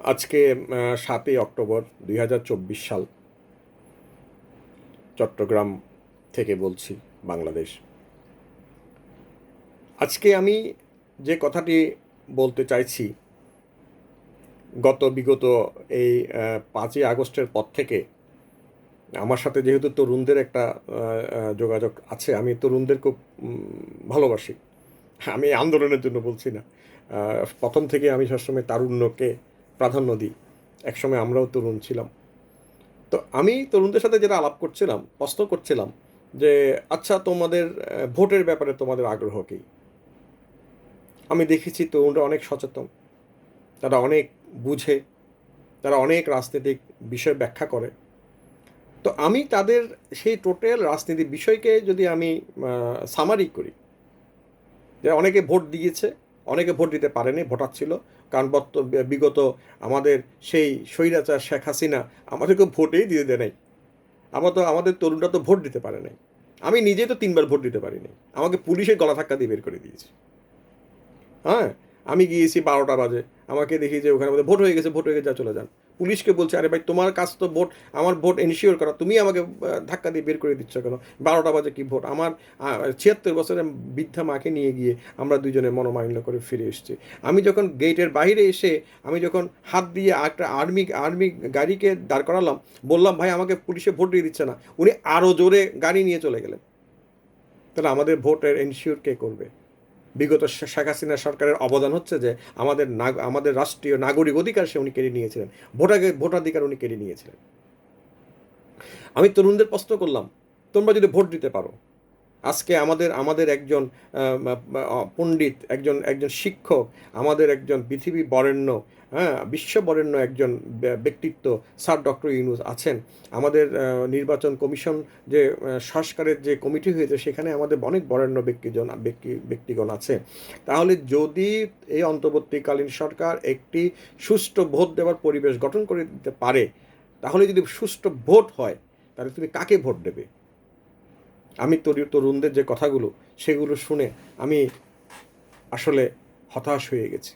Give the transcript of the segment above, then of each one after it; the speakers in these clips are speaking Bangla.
আজকে সাতই অক্টোবর দুই হাজার চব্বিশ সাল চট্টগ্রাম থেকে বলছি বাংলাদেশ। আজকে আমি যে কথাটি বলতে চাইছি, গত বিগত এই পাঁচই আগস্টের পর থেকে আমার সাথে যেহেতু তরুণদের একটা যোগাযোগ আছে, আমি তরুণদের খুব ভালোবাসি। আমি আন্দোলনের জন্য বলছি না। প্রথম থেকে আমি সবসময় তারুণ্যকে প্রাধান্য দিই। একসময় আমরাও তরুণ ছিলাম। তো আমি তরুণদের সাথে যেটা আলাপ করছিলাম, প্রশ্ন করছিলাম যে আচ্ছা তোমাদের ভোটের ব্যাপারে তোমাদের আগ্রহ কী? আমি দেখেছি তরুণরা অনেক সচেতন। তারা অনেক বুঝে। তারা অনেক রাজনৈতিক বিষয় ব্যাখ্যা করে। তো আমি তাদের সেই টোটাল রাজনীতি বিষয়কে যদি আমি সামারি করি, যে অনেকে ভোট দিয়েছে অনেকে ভোট দিতে পারেনি, ভোটার ছিল। কারণ বিগত আমাদের সেই স্বৈরাচার শেখ হাসিনা আমাদেরকে ভোটেই দিয়ে দেয় নাই। আমার তো, আমাদের তরুণরা তো ভোট দিতে পারে নাই। আমি নিজেই তো তিনবার ভোট দিতে পারিনি। আমাকে পুলিশের গলা ধাক্কা দিয়ে বের করে দিয়েছে। হ্যাঁ? আমি গিয়েছি বারোটা বাজে। আমাকে দেখি যে ওখানে ভোট হয়ে গেছে, ভোট হয়ে গেছে চলে যান। পুলিশকে বলছে, আরে ভাই, তোমার কাজ তো ভোট, আমার ভোট এনশিওর করা। তুমি আমাকে ধাক্কা দিয়ে বের করে দিচ্ছ কেন? বারোটা বাজে কি ভোট? আমার ছিয়াত্তর বছরের বৃদ্ধা মাকে নিয়ে গিয়ে আমরা দুজনে মনোমালিন্য করে ফিরে এসেছি। আমি যখন গেটের বাইরে এসে, আমি যখন হাত দিয়ে একটা আর্মি আর্মি গাড়িকে দাঁড় করালাম, বললাম, ভাই, আমাকে পুলিশে ভোট দিয়ে দিচ্ছে না। উনি আরও জোরে গাড়ি নিয়ে চলে গেলেন। তাহলে আমাদের ভোটের এনশিওর কে করবে? বিগত শেখ হাসিনা সরকারের অবদান হচ্ছে যে আমাদের আমাদের রাষ্ট্রীয় নাগরিক অধিকার সে উনি কেড়ে নিয়েছিলেন। ভোটাকে ভোটাধিকার উনি কেড়ে নিয়েছিলেন। আমি তরুণদের প্রশ্ন করলাম, তোমরা যদি ভোট দিতে পারো আজকে আমাদের আমাদের একজন পণ্ডিত, একজন একজন শিক্ষক, আমাদের একজন পৃথিবী বরেণ্য হ্যাঁ বিশ্ব বরেণ্য একজন ব্য- ব্যক্তিত্ব, স্যার ডক্টর ইউনুস আছেন। আমাদের নির্বাচন কমিশন যে সংস্কারের যে কমিটি হয়েছে, সেখানে আমাদের অনেক বরেণ্য ব্যক্তিজন, ব্যক্তি, ব্যক্তিগণ আছে। তাহলে যদি এই অন্তর্বর্তীকালীন সরকার একটি সুষ্ঠু ভোট দেওয়ার পরিবেশ গঠন করে দিতে পারে, তাহলে যদি সুষ্ঠু ভোট হয়, তাহলে তুমি কাকে ভোট দেবে? আমি তরু- তরুণদের যে কথাগুলো সেগুলো শুনে আমি আসলে হতাশ হয়ে গেছি।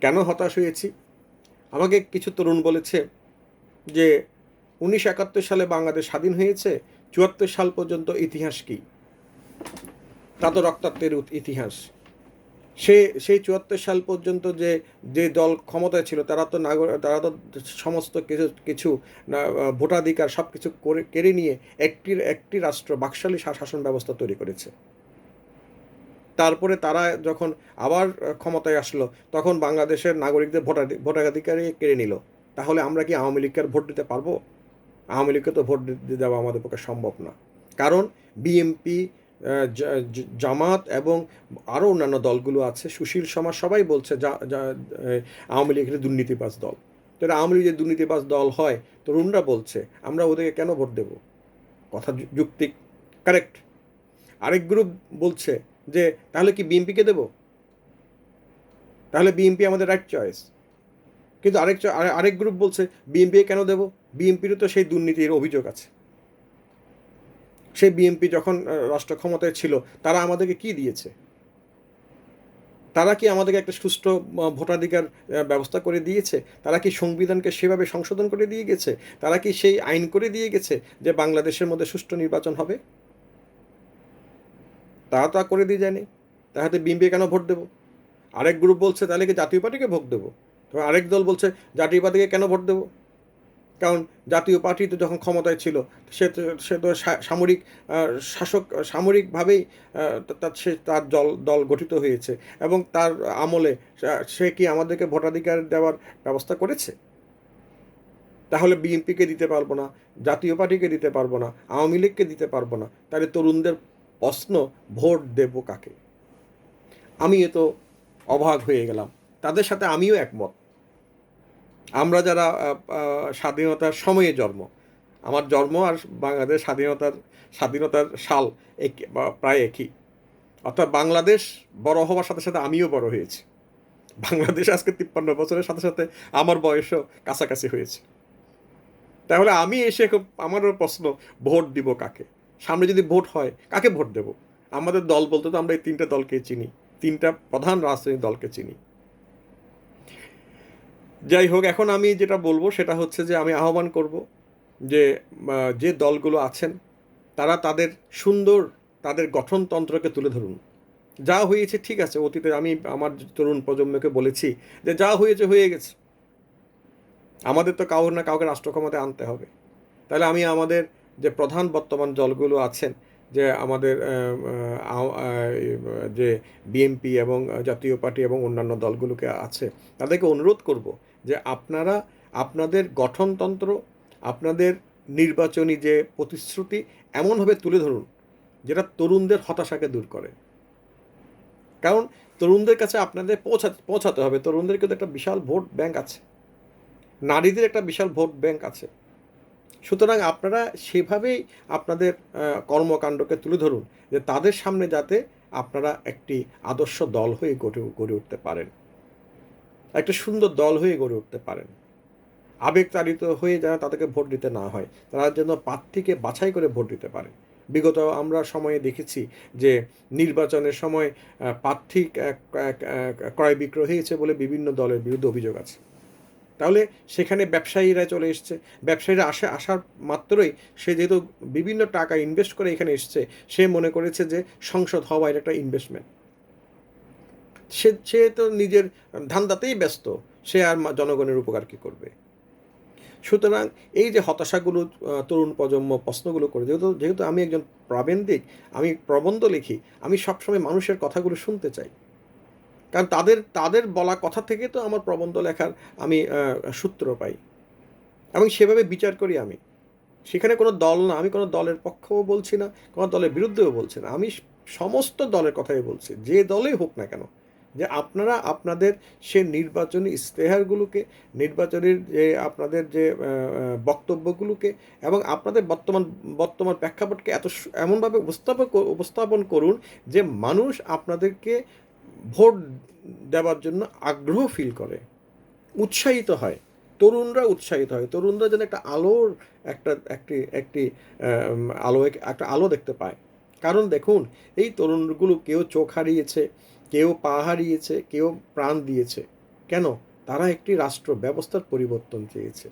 কেন হতাশ হয়েছি? আমাকে কিছু তরুণ বলেছে যে উনিশশো একাত্তর সালে বাংলাদেশ স্বাধীন হয়েছে, চুয়াত্তর সাল পর্যন্ত ইতিহাস কী? তা তো রক্তাক্তের ইতিহাস। সে, সেই চুয়াত্তর সাল পর্যন্ত যে যে দল ক্ষমতায় ছিল, তারা তো নাগর, তারা তো সমস্ত কিছু কিছু ভোটাধিকার সব কিছু করে, কেড়ে নিয়ে একটি একটি রাষ্ট্র, বাকশালী শাসন ব্যবস্থা তৈরি করেছে। তারপরে তারা যখন আবার ক্ষমতায় আসলো, তখন বাংলাদেশের নাগরিকদের ভোটাধি- ভোটাধিকারই কেড়ে নিল। তাহলে আমরা কি আওয়ামী লীগকে ভোট দিতে পারব? আওয়ামী লীগকে তো ভোট দিতে দেওয়া আমাদের পক্ষে সম্ভব না। কারণ বিএমপি জামাত এবং আরও অন্যান্য দলগুলো আছে। সুশীল সমাজ সবাই বলছে যা আওয়ামী লীগ একটা দুর্নীতিবাজ দল। তো আওয়ামী লীগ যে দুর্নীতিবাজ দল হয়, তরুণরা বলছে, আমরা ওদেরকে কেন ভোট দেব? কথা যুক্তি কারেক্ট আরেক গ্রুপ বলছে যে, তাহলে কি বিএনপিকে দেব? তাহলে বিএনপি আমাদের রাইট চয়েস কিন্তু আরেক আরেক গ্রুপ বলছে বিএনপি কেন দেব? বিএনপিরও তো সেই দুর্নীতির অভিযোগ আছে। সেই বিএনপি যখন রাষ্ট্র ক্ষমতায় ছিল, তারা আমাদেরকে কি দিয়েছে? তারা কি আমাদেরকে একটা সুষ্ঠু ভোটাধিকার ব্যবস্থা করে দিয়েছে? তারা কি সংবিধানকে সেভাবে সংশোধন করে দিয়ে গেছে? তারা কি সেই আইন করে দিয়ে গেছে যে বাংলাদেশের মধ্যে সুষ্ঠু নির্বাচন হবে? তারা তো করে দিয়ে যায়নি। তাহাতে বিএনপি কেন ভোট দেবো? আরেক গ্রুপ বলছে, তাহলে কি জাতীয় পার্টিকে ভোট দেবো? তবে আরেক দল বলছে, জাতীয় পার্টিকে কেন ভোট দেবো? কারণ জাতীয় পার্টি তো যখন ক্ষমতায় ছিল সে তো সে তো সামরিক শাসক সামরিকভাবেই আহ, তা- তা- সে তার দল দল গঠিত হয়েছে এবং তার আমলে সে কি আমাদেরকে ভোটাধিকার দেওয়ার ব্যবস্থা করেছে? তাহলে বিএনপিকে দিতে পারব না জাতীয় পার্টিকে দিতে পারব না আওয়ামী লীগকে দিতে পারব না? তাহলে তরুণদের প্রশ্ন ভোট দেব কাকে? আমি এ তো অবাক হয়ে গেলাম। তাদের সাথে আমিও একমত। আমরা যারা স্বাধীনতার সময়ে জন্ম, আমার জন্ম আর বাংলাদেশ স্বাধীনতার স্বাধীনতার সাল এক প্রায় একই। অর্থাৎ বাংলাদেশ বড় হওয়ার সাথে সাথে আমিও বড় হয়েছি। বাংলাদেশ আজকে তিপ্পান্ন বছরের সাথে সাথে আমার বয়সও কাছাকাছি হয়েছে। তাহলে আমি এসে আমারও প্রশ্ন, ভোট দিব কাকে? সামনে যদি ভোট হয়, কাকে ভোট দেব? আমাদের দল বলতে তো আমরা এই তিনটা দলকে চিনি। তিনটা প্রধান রাজনৈতিক দলকে চিনি। যাই হোক, এখন আমি যেটা বলব সেটা হচ্ছে যে আমি আহ্বান করব যে যে দলগুলো আছেন, তারা তাদের সুন্দর, তাদের গঠনতন্ত্রকে তুলে ধরুন। যা হয়েছে ঠিক আছে, অতীতে আমি আমার তরুণ প্রজন্মকে বলেছি যে যা হয়েছে হয়ে গেছে। আমাদের তো কাউর না কাউকে রাষ্ট্র ক্ষমতায় আনতে হবে। তাহলে আমি আমাদের যে প্রধান বর্তমান দলগুলো আছেন, যে আমাদের যে বিএনপি এবং জাতীয় পার্টি এবং অন্যান্য দলগুলোকে আছে, তাদেরকে অনুরোধ করব যে আপনারা, আপনাদের গঠনতন্ত্র, আপনাদের নির্বাচনী যে প্রতিশ্রুতি, এমনভাবে তুলে ধরুন, যেটা তরুণদের হতাশাকে দূর করে। কারণ তরুণদের কাছে আপনাদের পৌঁছাতে পৌঁছাতে হবে। তরুণদের কিন্তু একটা বিশাল ভোট ব্যাংক আছে। নারীদের একটা বিশাল ভোট ব্যাংক আছে। সুতরাং আপনারা সেভাবেই আপনাদের কর্মকাণ্ডকে তুলে ধরুন, যে তাদের সামনে যাতে আপনারা একটি আদর্শ দল হয়ে গড়ে গড়ে উঠতে পারেন। একটা সুন্দর দল হয়ে গড়ে উঠতে পারেন। আবেগতাড়িত হয়ে যারা তাদেরকে ভোট দিতে না হয়, তারা যেন প্রার্থীকে বাছাই করে ভোট দিতে পারে। বিগত আমরা সময়ে দেখেছি যে নির্বাচনের সময় প্রার্থী ক্রয় বিক্রয় হয়েছে বলে বিভিন্ন দলের বিরুদ্ধে অভিযোগ আছে। তাহলে সেখানে ব্যবসায়ীরা চলে এসছে। ব্যবসায়ীরা আসে, আসার মাত্রই সে যেহেতু বিভিন্ন টাকা ইনভেস্ট করে এখানে এসছে, সে মনে করেছে যে সংসদ হওয়া এটা একটা ইনভেস্টমেন্ট সে সে তো নিজের ধান্দাতেই ব্যস্ত, সে আর জনগণের উপকার কী করবে? সুতরাং এই যে হতাশাগুলো তরুণ প্রজন্ম প্রশ্নগুলো করে, যেহেতু যেহেতু আমি একজন প্রাবন্ধিক, আমি প্রবন্ধ লিখি, আমি সবসময় মানুষের কথাগুলো শুনতে চাই। কারণ তাদের তাদের বলা কথা থেকে তো আমার প্রবন্ধ লেখার আমি সূত্র পাই। এবং সেভাবে বিচার করি আমি। সেখানে কোনো দল না, আমি কোনো দলের পক্ষও বলছি না, কোনো দলের বিরুদ্ধেও বলছি না। আমি সমস্ত দলের কথাই বলছি, যে দলেই হোক না কেন। যে আপনারা আপনাদের সে নির্বাচনী ইশতেহারগুলোকে, নির্বাচনের যে আপনাদের যে বক্তব্যগুলোকে এবং আপনাদের বর্তমান বর্তমান প্রেক্ষাপটকে এত এমনভাবে উপস্থাপন উপস্থাপন করুন যে মানুষ আপনাদেরকে ভোট দেওয়ার জন্য আগ্রহ ফিল করে, উৎসাহিত হয়, তরুণরা উৎসাহিত হয়, তরুণরা যেন একটা আলোর একটা, একটি একটি আলো, একটা আলো দেখতে পায়। কারণ দেখুন, এই তরুণগুলো কেউ চোখ হারিয়েছে কেউ পা হারিয়েছে, কেউ প্রাণ দিয়েছে। কেন? তারা একটি রাষ্ট্র, ব্যবস্থার পরিবর্তন চেয়েছে।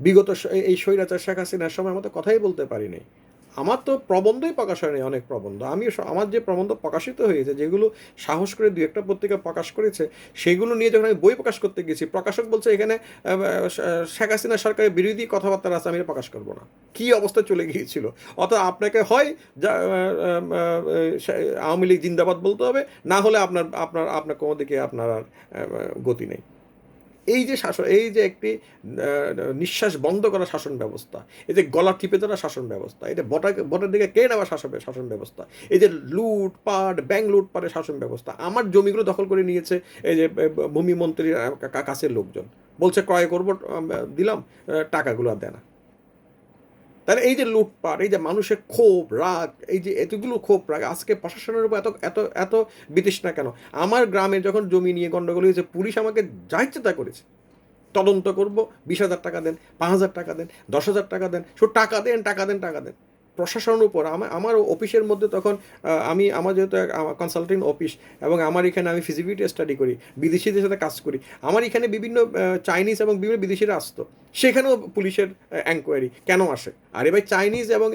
বিগত এই- স্বৈরাচার শেখ হাসিনার সময় আমাদের কথাই বলতে পারিনি। আমার তো প্রবন্ধই প্রকাশ হয়নি, অনেক প্রবন্ধ। আমি আমার যে প্রবন্ধ প্রকাশিত হয়েছে, যেগুলো সাহস করে দু একটা পত্রিকা প্রকাশ করেছে, সেগুলো নিয়ে যখন আমি বই প্রকাশ করতে গেছি, প্রকাশক বলছে এখানে শেখ হাসিনা সরকারের বিরোধী কথাবার্তা আছে, আমি প্রকাশ করব না। কী অবস্থা চলে গিয়েছিল? অর্থাৎ আপনাকে হয় আওয়ামী লীগ জিন্দাবাদ বলতে হবে, না হলে আপনার আপনার আপনার কোনো দিকে আপনার আর গতি নেই। এই যে শাসন, এই যে একটি নিঃশ্বাস বন্ধ করা শাসন ব্যবস্থা, এই যে গলা টিপে ধরা শাসন ব্যবস্থা যে বটা ভোটের দিকে কে নেওয়া শাসন শাসন ব্যবস্থা, এই যে লুটপাট ব্যাংক লুটপাটের শাসন ব্যবস্থা, আমার জমিগুলো দখল করে নিয়েছে এই যে ভূমিমন্ত্রীর ভূমি মন্ত্রীর কাছের লোকজন। বলছে, ক্রয় করব দিলাম টাকাগুলো আর দেয় না। তাহলে এই যে লুটপাট, এই যে মানুষের ক্ষোভ, রাগ, এই যে এতগুলো ক্ষোভ, রাগ, আজকে প্রশাসনের উপর এত এত এত বিতৃষ্ণা কেন? আমার গ্রামে যখন জমি নিয়ে গণ্ডগোল হয়েছে, পুলিশ আমাকে যা ইচ্ছে তা করেছে। তদন্ত করব, বিশ হাজার টাকা দেন, পাঁচ হাজার টাকা দেন, দশ হাজার টাকা দেন, শুধু টাকা দেন টাকা দেন টাকা দেন। প্রশাসনের উপর আমার আমার অফিসের মধ্যে তখন আমি, আমার যেহেতু কনসালটিং অফিস এবং আমার এখানে আমি ফিজিবিলিটি স্টাডি করি, বিদেশিদের সাথে কাজ করি, আমার এখানে বিভিন্ন চাইনিজ এবং বিভিন্ন বিদেশিরা আসতো, সেখানেও পুলিশের এনকোয়ারি কেন আসে? আরে ভাই চাইনিজ এবং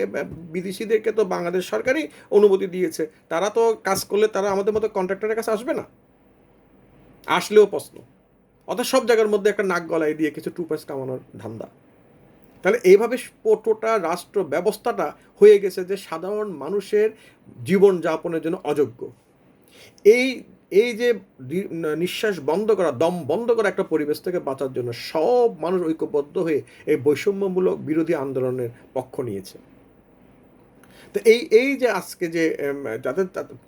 বিদেশিদেরকে তো বাংলাদেশ সরকারই অনুমতি দিয়েছে, তারা তো কাজ করলে তারা আমাদের মতো কন্ট্রাক্টরের কাছে আসবে না? আসলেও প্রশ্ন অর্থাৎ সব জায়গার মধ্যে একটা নাক গলায় দিয়ে কিছু টু পয়সা কামানোর ধান্দা। তাহলে এইভাবে পুরোটা রাষ্ট্র ব্যবস্থাটা হয়ে গেছে যে সাধারণ মানুষের জীবন যাপনের জন্য অযোগ্য। এই এই যে নিঃশ্বাস বন্ধ করা, দম বন্ধ করা একটা পরিবেশ থেকে বাঁচার জন্য সব মানুষ ঐক্যবদ্ধ হয়ে এই বৈষম্যমূলক বিরোধী আন্দোলনের পক্ষ নিয়েছে। তো এই এই যে আজকে যে যাদের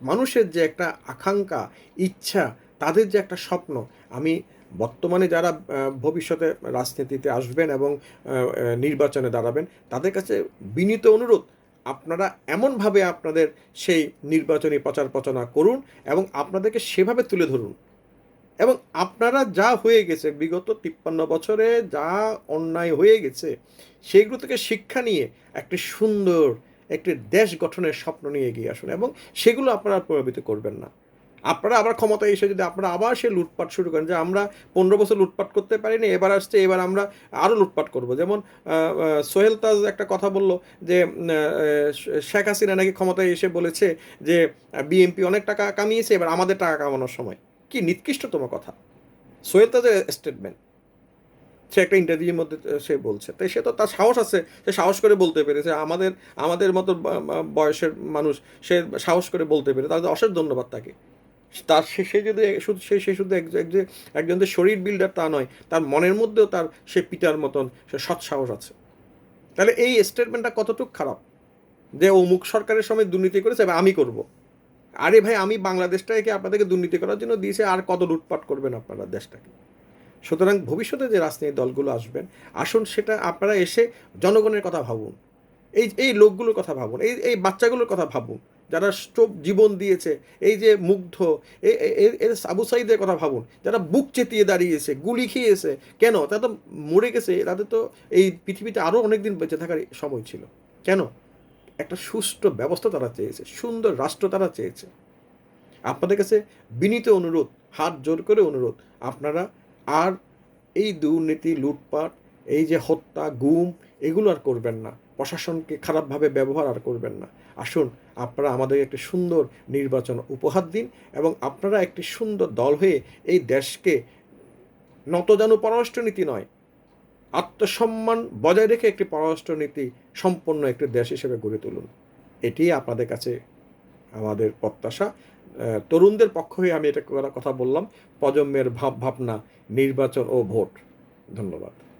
মানুষের যে একটা আকাঙ্ক্ষা, ইচ্ছা, তাদের যে একটা স্বপ্ন, আমি বর্তমানে যারা ভবিষ্যতে রাজনীতিতে আসবেন এবং নির্বাচনে দাঁড়াবেন, তাদের কাছে বিনীত অনুরোধ, আপনারা এমনভাবে আপনাদের সেই নির্বাচনী প্রচার প্রচারণা করুন এবং আপনাদেরকে সেভাবে তুলে ধরুন। এবং আপনারা যা হয়ে গেছে, বিগত তিপ্পান্ন বছরে যা অন্যায় হয়ে গেছে সেইগুলো থেকে শিক্ষা নিয়ে একটি সুন্দর একটি দেশ গঠনের স্বপ্ন নিয়ে এগিয়ে আসুন এবং সেগুলো আপনারা প্রভাবিত করবেন না। আপনারা আবার ক্ষমতায় এসে যদি আপনারা আবার সে লুটপাট শুরু করেন, যে আমরা পনেরো বছর লুটপাট করতে পারিনি, এবার আসছে, এবার আমরা আরও লুটপাট করব। যেমন সোহেল তাজ একটা কথা বলল যে শেখ হাসিনা নাকি ক্ষমতায় এসে বলেছে যে, বিএনপি অনেক টাকা কামিয়েছে, এবার আমাদের টাকা কামানোর সময়। কি নিকৃষ্টতম কথা। সোহেল তাজের স্টেটমেন্ট সে একটা ইন্টারভিউর মধ্যে সে বলছে। তাই সে তো তার সাহস আছে, সে সাহস করে বলতে পেরেছে। আমাদের আমাদের মতো বয়সের মানুষ সে সাহস করে বলতে পেরে তাদের অশেষ ধন্যবাদ তাকে। তার সে যদি শুধু সে সে শুধু একজন যে শরীর বিল্ডার তা নয়, তার মনের মধ্যেও তার সে পিতার মতন সে সৎসাহস আছে। তাহলে এই স্টেটমেন্টটা কতটুকু খারাপ? যে অমুক সরকারের সময় দুর্নীতি করেছে, এবার আমি করব। আরে ভাই, আমি বাংলাদেশটাকে আপনাদেরকে দুর্নীতি করার জন্য দিয়েছে, আর কত লুটপাট করবেন আপনারা দেশটাকে? সুতরাং ভবিষ্যতে যে রাজনৈতিক দলগুলো আসবেন, আসুন সেটা আপনারা এসে জনগণের কথা ভাবুন। এই এই লোকগুলোর কথা ভাবুন, এই এই বাচ্চাগুলোর কথা ভাবুন। যারা চোখ জীবন দিয়েছে, এই যে মুগ্ধ এই আবু সাইদের কথা ভাবুন, যারা বুক চেতিয়ে দাঁড়িয়েছে, গুলি খেয়েছে, কেন? তারা তো মরে গেছে, তাদের তো এই পৃথিবীতে আরও অনেক দিন বেঁচে থাকার সময় ছিল। কেন? একটা সুষ্ঠু ব্যবস্থা তারা চেয়েছে, সুন্দর রাষ্ট্র তারা চেয়েছে। আপনাদের কাছে বিনীত অনুরোধ, হাত জোর করে অনুরোধ, আপনারা আর এই দুর্নীতি, লুটপাট, এই যে হত্যা, গুম, এগুলো আর করবেন না। প্রশাসনকে খারাপভাবে ব্যবহার আর করবেন না। আসুন আপনারা আমাদের একটি সুন্দর নির্বাচন উপহার দিন এবং আপনারা একটি সুন্দর দল হয়ে এই দেশকে নত নতজানু পররাষ্ট্রনীতি নয়, আত্মসম্মান বজায় রেখে একটি পররাষ্ট্রনীতি সম্পন্ন একটি দেশ হিসেবে গড়ে তুলুন। এটি আপনাদের কাছে আমাদের প্রত্যাশা। তরুণদের পক্ষ হয়ে আমি এটা কথা বললাম, প্রজন্মের ভাব ভাবনা নির্বাচন ও ভোট। ধন্যবাদ।